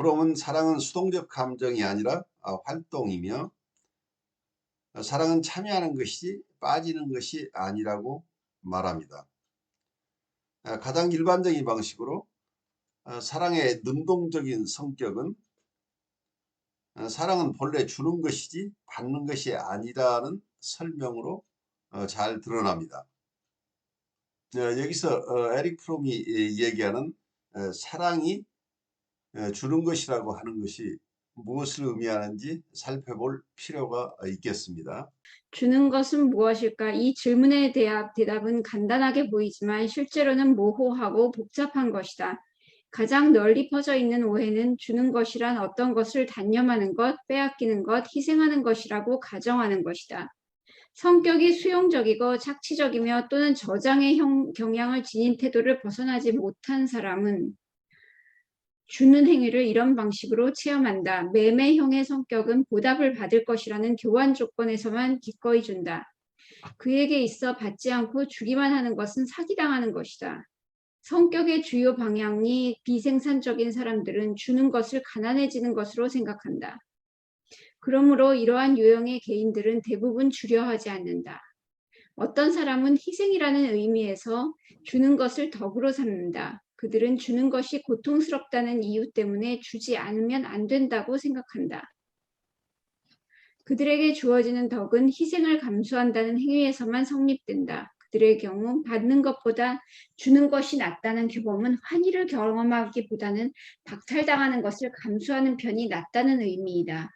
프롬은 사랑은 수동적 감정이 아니라 아, 활동이며 어, 사랑은 참여하는 것이지 빠지는 것이 아니라고 말합니다. 아, 가장 일반적인 방식으로 어, 사랑의 능동적인 성격은 어, 사랑은 본래 주는 것이지 받는 것이 아니라는 설명으로 어, 잘 드러납니다. 어, 여기서 어, 에릭 프롬이 이- 얘기하는 어, 사랑이 어, 주는 것이라고 하는 것이 무엇을 의미하는지 살펴볼 필요가 있겠습니다. 주는 것은 무엇일까? 이 질문에 대한 대답은 간단하게 보이지만 실제로는 모호하고 복잡한 것이다. 가장 널리 퍼져 있는 오해는 주는 것이란 어떤 것을 단념하는 것, 빼앗기는 것, 희생하는 것이라고 가정하는 것이다. 성격이 수용적이고 착취적이며 또는 저장의 형- 경향을 지닌 태도를 벗어나지 못한 사람은 주는 행위를 이런 방식으로 체험한다. 매매형의 성격은 보답을 받을 것이라는 교환 조건에서만 기꺼이 준다. 그에게 있어 받지 않고 주기만 하는 것은 사기당하는 것이다. 성격의 주요 방향이 비생산적인 사람들은 주는 것을 가난해지는 것으로 생각한다. 그러므로 이러한 유형의 개인들은 대부분 주려 하지 않는다. 어떤 사람은 희생이라는 의미에서 주는 것을 덕으로 삼는다. 그들은 주는 것이 고통스럽다는 이유 때문에 주지 않으면 안 된다고 생각한다. 그들에게 주어지는 덕은 희생을 감수한다는 행위에서만 성립된다. 그들의 경우 받는 것보다 주는 것이 낫다는 규범은 환희를 경험하기보다는 박탈당하는 것을 감수하는 편이 낫다는 의미이다.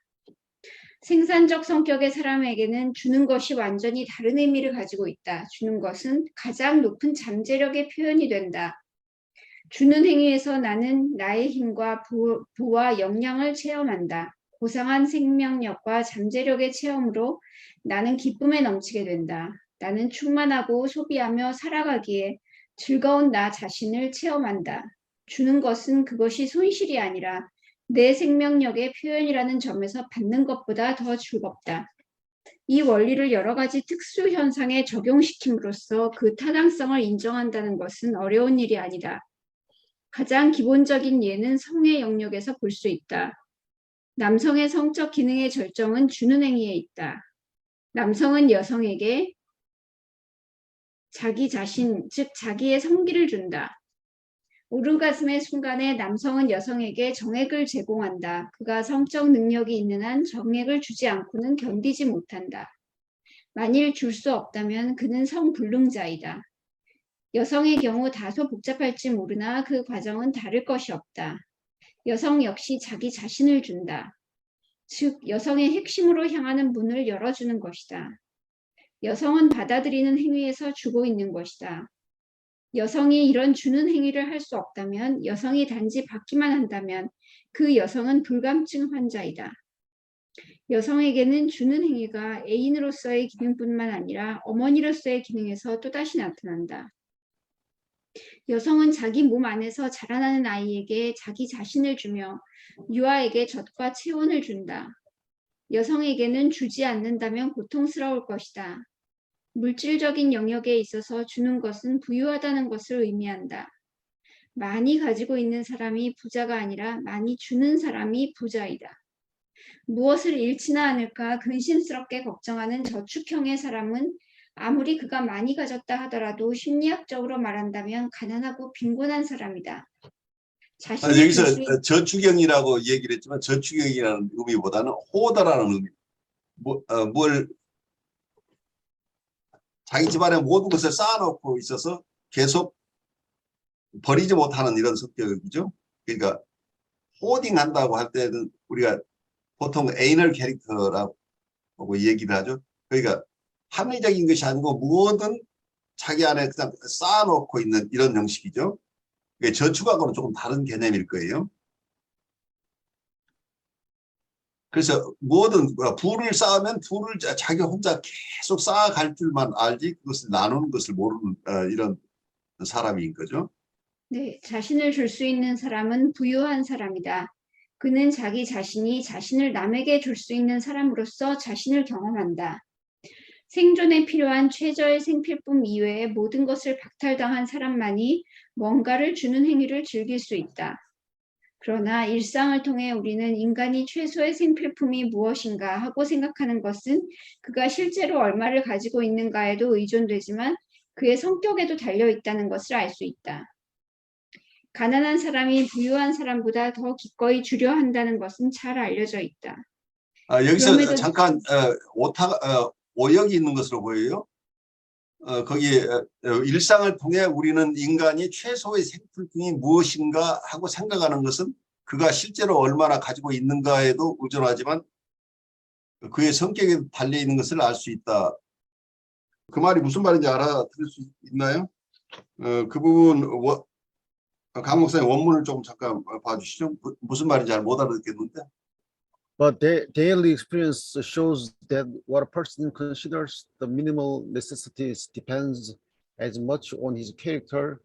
생산적 성격의 사람에게는 주는 것이 완전히 다른 의미를 가지고 있다. 주는 것은 가장 높은 잠재력의 표현이 된다. 주는 행위에서 나는 나의 힘과 부, 부와 역량을 체험한다. 고상한 생명력과 잠재력의 체험으로 나는 기쁨에 넘치게 된다. 나는 충만하고 소비하며 살아가기에 즐거운 나 자신을 체험한다. 주는 것은 그것이 손실이 아니라 내 생명력의 표현이라는 점에서 받는 것보다 더 즐겁다. 이 원리를 여러 가지 특수 현상에 적용시킴으로써 그 타당성을 인정한다는 것은 어려운 일이 아니다. 가장 기본적인 예는 성의 영역에서 볼 수 있다. 남성의 성적 기능의 절정은 주는 행위에 있다. 남성은 여성에게 자기 자신, 즉 자기의 성기를 준다. 오르가슴의 순간에 남성은 여성에게 정액을 제공한다. 그가 성적 능력이 있는 한 정액을 주지 않고는 견디지 못한다. 만일 줄 수 없다면 그는 성불능자이다. 여성의 경우 다소 복잡할지 모르나 그 과정은 다를 것이 없다. 여성 역시 자기 자신을 준다. 즉, 여성의 핵심으로 향하는 문을 열어주는 것이다. 여성은 받아들이는 행위에서 주고 있는 것이다. 여성이 이런 주는 행위를 할 수 없다면, 여성이 단지 받기만 한다면 그 여성은 불감증 환자이다. 여성에게는 주는 행위가 애인으로서의 기능뿐만 아니라 어머니로서의 기능에서 또다시 나타난다. 여성은 자기 몸 안에서 자라나는 아이에게 자기 자신을 주며 유아에게 젖과 체온을 준다. 여성에게는 주지 않는다면 고통스러울 것이다. 물질적인 영역에 있어서 주는 것은 부유하다는 것을 의미한다. 많이 가지고 있는 사람이 부자가 아니라 많이 주는 사람이 부자이다. 무엇을 잃지나 않을까 근심스럽게 걱정하는 저축형의 사람은 아무리 그가 많이 가졌다 하더라도 심리학적으로 말한다면 가난하고 빈곤한 사람이다. 아, 자신의 여기서 근심- 저축형이라고 얘기를 했지만 저축형이라는 의미보다는 호다라는 의미. 뭐, 어, 뭘 자기 집안에 모든 것을 쌓아놓고 있어서 계속 버리지 못하는 이런 성격이죠. 그러니까 호딩한다고 할 때는 우리가 보통 에이널 캐릭터라고 얘기를 하죠. 그러니까 합리적인 것이 아니고 뭐든 자기 안에 그냥 쌓아놓고 있는 이런 형식이죠. 이게 저축하고는 조금 다른 개념일 거예요. 그래서 뭐든 부를 쌓으면 부를 자- 자기 혼자 계속 쌓아갈 줄만 알지 그것을 나누는 것을 모르는 어, 이런 사람인 거죠. 네, 자신을 줄 수 있는 사람은 부유한 사람이다. 그는 자기 자신이 자신을 남에게 줄 수 있는 사람으로서 자신을 경험한다. 생존에 필요한 최저의 생필품 이외의 모든 것을 박탈당한 사람만이 뭔가를 주는 행위를 즐길 수 있다. 그러나 일상을 통해 우리는 인간이 최소의 생필품이 무엇인가 하고 생각하는 것은 그가 실제로 얼마를 가지고 있는가에도 의존되지만 그의 성격에도 달려 있다는 것을 알 수 있다. 가난한 사람이 부유한 사람보다 더 기꺼이 주려 한다는 것은 잘 알려져 있다. 아, 여기서 잠깐 어, 오타 어, 오역이 있는 것으로 보여요. 어, 거기 어, 어, 일상을 통해 우리는 인간이 최소의 생필품이 무엇인가 하고 생각하는 것은 그가 실제로 얼마나 가지고 있는가에도 의존하지만 그의 성격에 달려 있는 것을 알 수 있다. 그 말이 무슨 말인지 알아들을 수 있나요? 어, 그 부분 원, 강 목사님 원문을 좀 잠깐 봐주시죠. 무- 무슨 말인지 잘 못 알아듣겠는데. But da- daily experience shows that what a person considers the minimal necessities depends as much on his character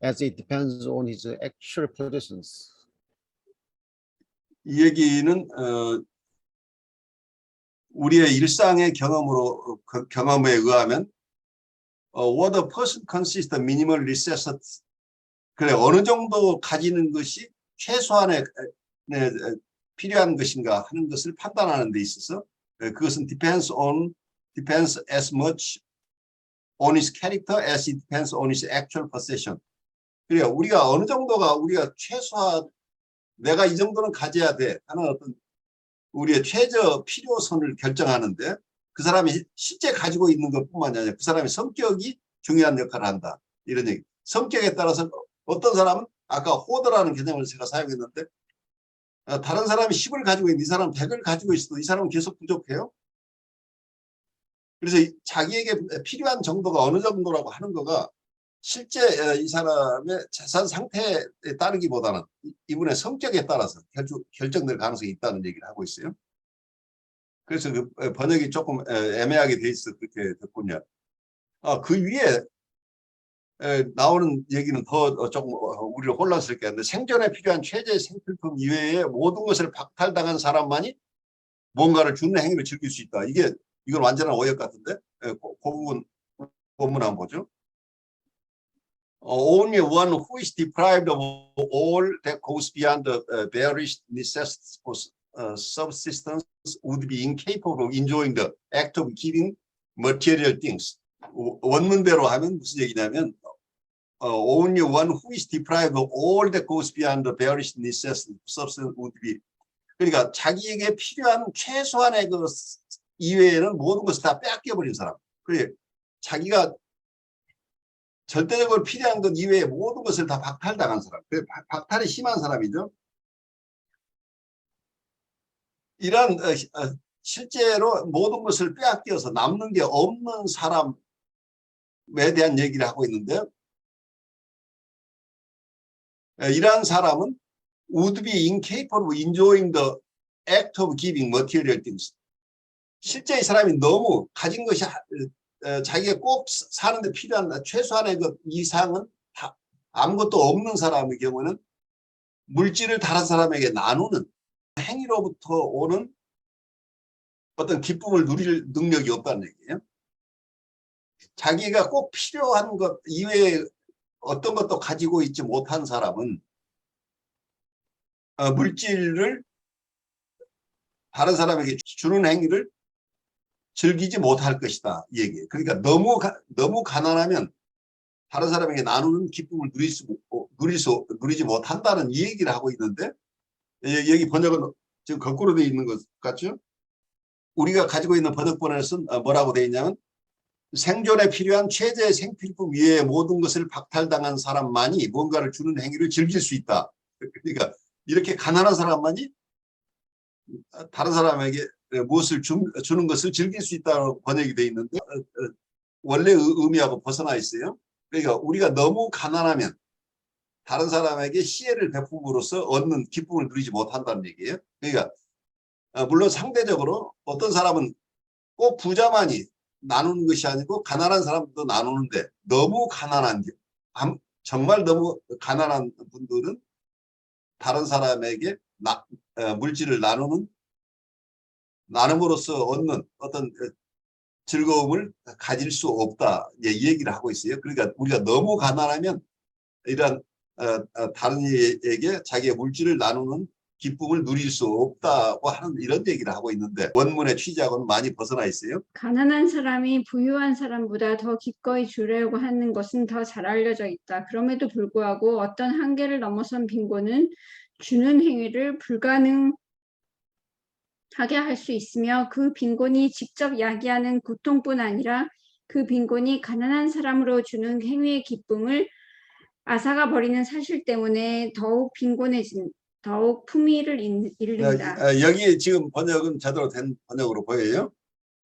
as it depends on his actual possessions. 이 얘기는 어, 우리의 일상의 경험으로 어, 그 경험에 의하면 어, what a person consists of minimal necessities 그래 어느 정도 가지는 것이 최소한의 에, 에, 필요한 것인가 하는 것을 판단하는 데 있어서 에, 그것은 depends on depends as much on his character as it depends on his actual possession. 그래 우리가 어느 정도가 우리가 최소한 내가 이 정도는 가져야 돼 하는 어떤 우리의 최저 필요선을 결정하는데 그 사람이 시- 실제 가지고 있는 것뿐만이 아니라 그 사람의 성격이 중요한 역할을 한다. 이런 얘기. 성격에 따라서 어떤 사람은 아까 호더라는 개념을 제가 사용했는데 어, 다른 사람이 10을 가지고 있는 이 사람은 100을 가지고 있어도 이 사람은 계속 부족해요 그래서 이- 자기에게 필요한 정도가 어느 정도라고 하는 거가 실제 어, 이 사람의 재산 상태에 따르기보다는 이- 이분의 성격에 따라서 결정, 결정될 가능성이 있다는 얘기를 하고 있어요. 그래서 그 어, 번역이 조금 어, 애매하게 돼 있어 그렇게 됐군요. 아, 그 위에 에, 나오는 얘기는 더 어, 조금 어, 우리를 혼란스럽게 하는데 생존에 필요한 최대 생필품 이외의 모든 것을 박탈당한 사람만이 뭔가를 주는 행위를 즐길 수 있다. 이게 이건 완전한 오역 같은데 에, 그, 그 부분 본문 한번 보죠. Uh, only one who is deprived of all that goes beyond the uh, barest necessities for uh, subsistence would be incapable of enjoying the act of giving material things. 원- 원문대로 하면 무슨 얘기냐면 uh, only one who is deprived of all that goes beyond the barest necessities for subsistence would be 그러니까 자기에게 필요한 최소한의 그 이외에는 모든 것을 다 뺏겨버린 사람. 그래 자기가 절대적으로 필요한 것 이외에 모든 것을 다 박탈당한 사람. 그 박- 박탈이 심한 사람이죠. 이런 어, 시- 어, 실제로 모든 것을 빼앗겨서 남는 게 없는 사람에 대한 얘기를 하고 있는데 에, 이러한 사람은 would be incapable of enjoying the act of giving material things. 실제 이 사람이 너무 가진 것이 자기가 꼭 사- 사는데 필요한 최소한의 그 이상은 다 아무것도 없는 사람의 경우는 물질을 다른 사람에게 나누는 행위로부터 오는 어떤 기쁨을 누릴 능력이 없다는 얘기예요. 자기가 꼭 필요한 것 이외에 어떤 것도 가지고 있지 못한 사람은 어, 물질을 다른 사람에게 주는 행위를 즐기지 못할 것이다 이 얘기예요. 그러니까 너무 가, 너무 가난하면 다른 사람에게 나누는 기쁨을 누릴 수 못- 누릴 수 누리지 못한다는 이 얘기를 하고 있는데 예, 여기 번역은 지금 거꾸로 되어 있는 것 같죠? 우리가 가지고 있는 번역본에서는 어, 뭐라고 되어 있냐면 생존에 필요한 최저의 생필품 위에 모든 것을 박탈당한 사람만이 뭔가를 주는 행위를 즐길 수 있다. 그러니까 이렇게 가난한 사람만이 다른 사람에게 무엇을 주, 주는 것을 즐길 수 있다고 번역이 되어 있는데 어, 어, 원래 의- 의미하고 벗어나 있어요. 그러니까 우리가 너무 가난하면 다른 사람에게 시혜를 베품으로써 얻는 기쁨을 누리지 못한다는 얘기예요. 그러니까 어, 물론 상대적으로 어떤 사람은 꼭 부자만이 나누는 것이 아니고 가난한 사람도 나누는데 너무 가난한 게 암- 정말 너무 가난한 분들은 다른 사람에게 나, 어, 물질을 나누는 나눔으로써 얻는 어떤 어, 즐거움을 가질 수 없다 예, 이 얘기를 하고 있어요. 그러니까 우리가 너무 가난하면 이런 어, 어, 다른 이에게 자기의 물질을 나누는 기쁨을 누릴 수 없다고 하는 이런 얘기를 하고 있는데 원문의 취지하고는 많이 벗어나 있어요. 가난한 사람이 부유한 사람보다 더 기꺼이 주려고 하는 것은 더 잘 알려져 있다. 그럼에도 불구하고 어떤 한계를 넘어선 빈곤은 주는 행위를 불가능 하게 할 수 있으며 그 빈곤이 직접 야기하는 고통뿐 아니라 그 빈곤이 가난한 사람으로 주는 행위의 기쁨을 앗아가 버리는 사실 때문에 더욱 빈곤해진 더욱 품위를 잃- 잃는다. 어, 여기 지금 번역은 제대로 된 번역으로 보여요.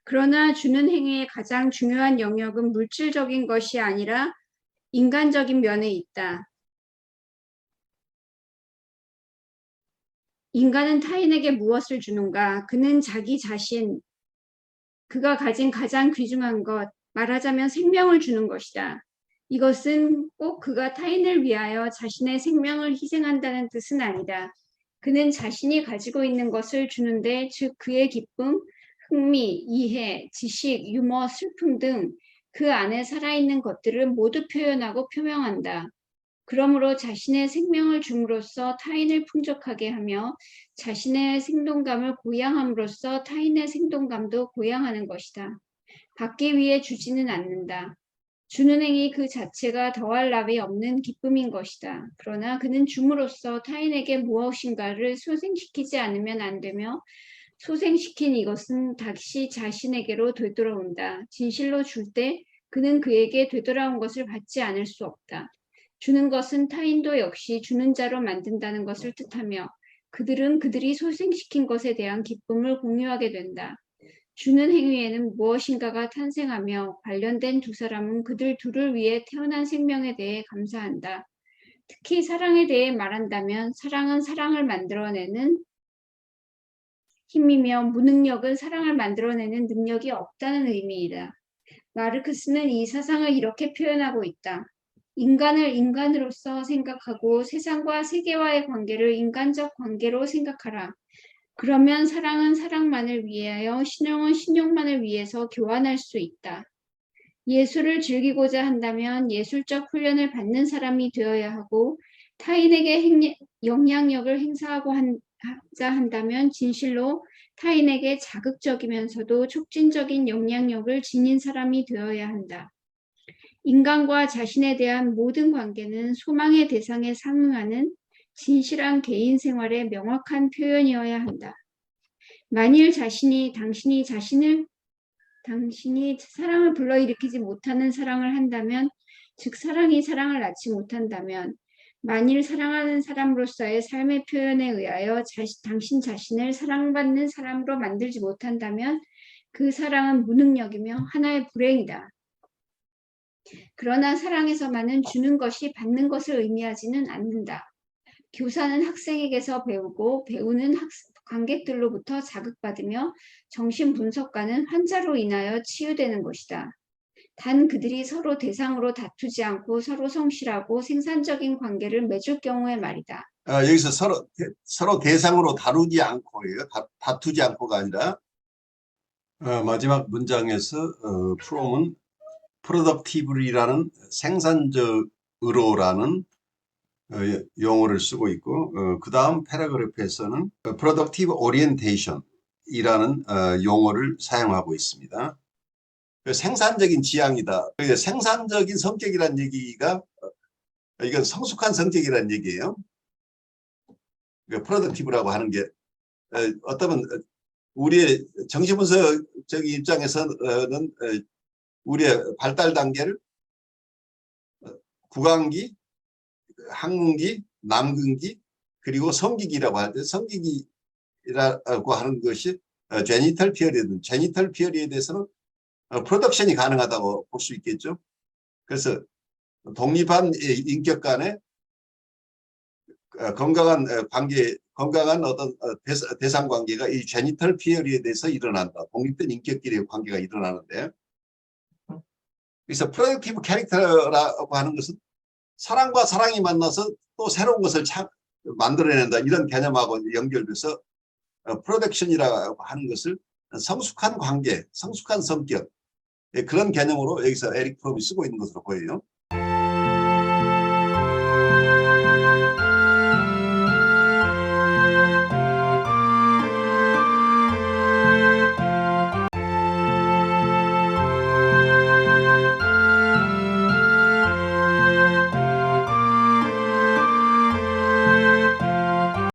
그러나 주는 행위의 가장 중요한 영역은 물질적인 것이 아니라 인간적인 면에 있다. 인간은 타인에게 무엇을 주는가? 그는 자기 자신, 그가 가진 가장 귀중한 것, 말하자면 생명을 주는 것이다. 이것은 꼭 그가 타인을 위하여 자신의 생명을 희생한다는 뜻은 아니다. 그는 자신이 가지고 있는 것을 주는데, 즉 그의 기쁨, 흥미, 이해, 지식, 유머, 슬픔 등 그 안에 살아있는 것들을 모두 표현하고 표명한다. 그러므로 자신의 생명을 줌으로써 타인을 풍족하게 하며 자신의 생동감을 고양함으로써 타인의 생동감도 고양하는 것이다. 받기 위해 주지는 않는다. 주는 행위 그 자체가 더할 나위 없는 기쁨인 것이다. 그러나 그는 줌으로써 타인에게 무엇인가를 소생시키지 않으면 안 되며 소생시킨 이것은 다시 자신에게로 되돌아온다. 진실로 줄 때 그는 그에게 되돌아온 것을 받지 않을 수 없다. 주는 것은 타인도 역시 주는 자로 만든다는 것을 뜻하며 그들은 그들이 소생시킨 것에 대한 기쁨을 공유하게 된다. 주는 행위에는 무엇인가가 탄생하며 관련된 두 사람은 그들 둘을 위해 태어난 생명에 대해 감사한다. 특히 사랑에 대해 말한다면 사랑은 사랑을 만들어내는 힘이며 무능력은 사랑을 만들어내는 능력이 없다는 의미이다. 마르크스는 이 사상을 이렇게 표현하고 있다. 인간을 인간으로서 생각하고 세상과 세계와의 관계를 인간적 관계로 생각하라. 그러면 사랑은 사랑만을 위하여 신용은 신용만을 위해서 교환할 수 있다. 예술을 즐기고자 한다면 예술적 훈련을 받는 사람이 되어야 하고 타인에게 행- 영향력을 행사하고 한- 하자 한다면 진실로 타인에게 자극적이면서도 촉진적인 영향력을 지닌 사람이 되어야 한다. 인간과 자신에 대한 모든 관계는 소망의 대상에 상응하는 진실한 개인 생활의 명확한 표현이어야 한다. 만일 자신이 당신이 자신을 당신이 사랑을 불러일으키지 못하는 사랑을 한다면 즉 사랑이 사랑을 낳지 못한다면 만일 사랑하는 사람으로서의 삶의 표현에 의하여 자시, 당신 자신을 사랑받는 사람으로 만들지 못한다면 그 사랑은 무능력이며 하나의 불행이다. 그러나 사랑에서만은 주는 것이 받는 것을 의미하지는 않는다. 교사는 학생에게서 배우고 배우는 학, 관객들로부터 자극받으며 정신분석가는 환자로 인하여 치유되는 것이다. 단 그들이 서로 대상으로 다투지 않고 서로 성실하고 생산적인 관계를 맺을 경우의 말이다. 어, 여기서 서로 대- 서로 대상으로 다루지 않고예요. 다, 다투지 않고가 아니라 어, 마지막 문장에서 어, 프롬은 productive이라는 생산적으로라는 어, 용어를 쓰고 있고 어, 그 다음 패러그래프에서는 productive orientation이라는 어, 용어를 사용하고 있습니다. 그 생산적인 지향이다. 그 생산적인 성격이란 얘기가 어, 이건 성숙한 성격이란 얘기예요. 그 프로덕티브라고 하는 게 어, 어쩌면 어, 우리의 정신분석적 입장에서는 어, 우리의 발달 단계를 어, 구강기, 항문기, 남근기 그리고 성기기라고 할 때 성기기라고 하는 것이 제니털 피어리드, 제니털 피어리에 대해서는 프로덕션이 가능하다고 볼 수 있겠죠. 그래서 독립한 이- 인격 간의 어, 건강한 어, 관계, 건강한 어떤 어, 대상 관계가 이 제니털 피어리에 대해서 일어난다. 독립된 인격끼리의 관계가 일어나는데, 그래서 프로덕티브 캐릭터라고 하는 것은 사랑과 사랑이 만나서 또 새로운 것을 참 만들어낸다. 이런 개념하고 연결돼서 어, 프로덕션이라고 하는 것을 성숙한 관계, 성숙한 성격 예, 그런 개념으로 여기서 에릭 프롬이 쓰고 있는 것으로 보여요.